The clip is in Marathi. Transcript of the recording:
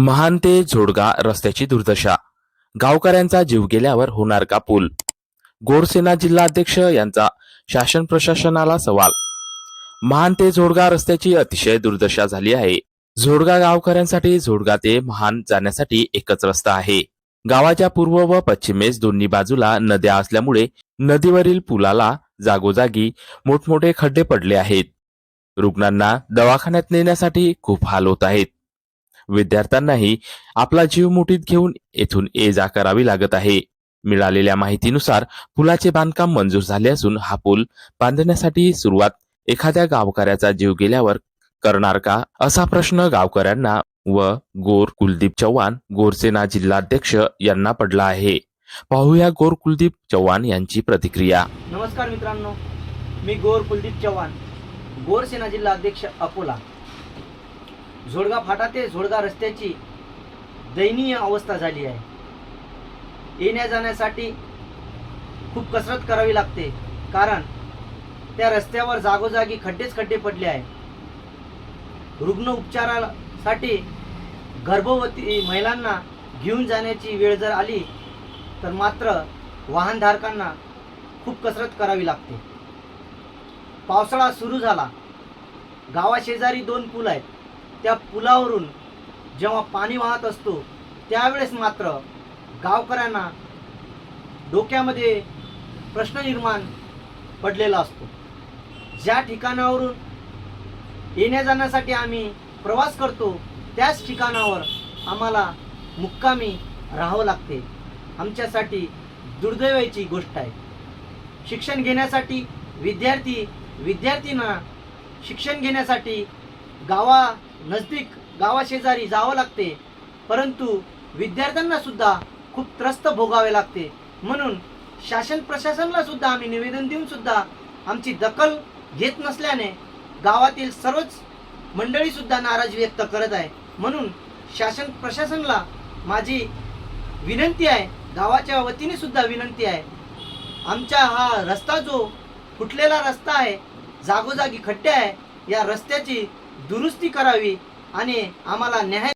महान ते झोडगा रस्त्याची दुर्दशा. गावकऱ्यांचा जीव गेल्यावर होणार का पूल? गोरसेना जिल्हाध्यक्ष यांचा शासन प्रशासनाला सवाल. महान ते झोडगा रस्त्याची अतिशय दुर्दशा झाली आहे. झोडगा गावकऱ्यांसाठी झोडगा ते महान जाण्यासाठी एकच रस्ता आहे. गावाच्या पूर्व व पश्चिमेस दोन्ही बाजूला नद्या असल्यामुळे नदीवरील पुलाला जागोजागी मोठमोठे खड्डे पडले आहेत. रुग्णांना दवाखान्यात नेण्यासाठी खूप हाल होत आहेत. विद्यार्थ्यांनाही आपला जीव मुठीत घेऊन येथून ये जा करावी लागत आहे. मिळालेल्या माहितीनुसार पुलाचे बांधकाम मंजूर झाले असून हा पूल बांधण्यासाठी सुरुवात एखाद्या गावकऱ्याचा जीव गेल्यावर करणार का? असा प्रश्न गावकऱ्यांना व गोर कुलदीप चव्हाण गोरसेना जिल्हाध्यक्ष यांना पडला आहे. पाहूया गोर कुलदीप चव्हाण यांची प्रतिक्रिया. नमस्कार मित्रांनो मी गोर कुलदीप चव्हाण गोरसेना जिल्हा अध्यक्ष अकोला. झोडगा फाटा ते झोडगा रस्त्याची दयनीय अवस्था झाली आहे. येण्या जाण्यासाठी खूप कसरत करावी लागते. कारण त्या रस्त्यावर जागोजागी खड्डेच खड्डे पडले आहे रुग्ण उपचारासाठी गर्भवती महिलांना घेऊन जाण्याची वेळ जर आली तर मात्र वाहनधारकांना खूप कसरत करावी लागते. पावसाळा सुरू झाला. गावाशेजारी दोन पूल आहेत. त्या पुलावरून जेव्हा पाणी वाहत असतो त्यावेळेस मात्र गावकऱ्यांना डोक्यामध्ये प्रश्न निर्माण पडलेला असतो. ज्या ठिकाणावरून येण्या जाण्यासाठी आम्ही प्रवास करतो त्याच ठिकाणावर आम्हाला मुक्कामी राहावं लागते. आमच्यासाठी दुर्दैवाची गोष्ट आहे. शिक्षण घेण्यासाठी विद्यार्थी विद्यार्थींना शिक्षण घेण्यासाठी गावा नजदीक गावाशेजारी जावं लागते. परंतु विद्यार्थ्यांना सुद्धा खूप त्रस्त भोगावे लागते. म्हणून शासन प्रशासनाला सुद्धा आम्ही निवेदन देऊन सुद्धा आमची दखल घेत नसल्याने गावातील सर्वच मंडळी सुद्धा नाराजी व्यक्त करत आहे. म्हणून शासन प्रशासनाला माझी विनंती आहे गावाच्या वतीने सुद्धा विनंती आहे. आमचा हा रस्ता जो फुटलेला रस्ता आहे जागोजागी खड्डे आहे या रस्त्याची दुरुस्ती करावी आणि आम्हाला न्याय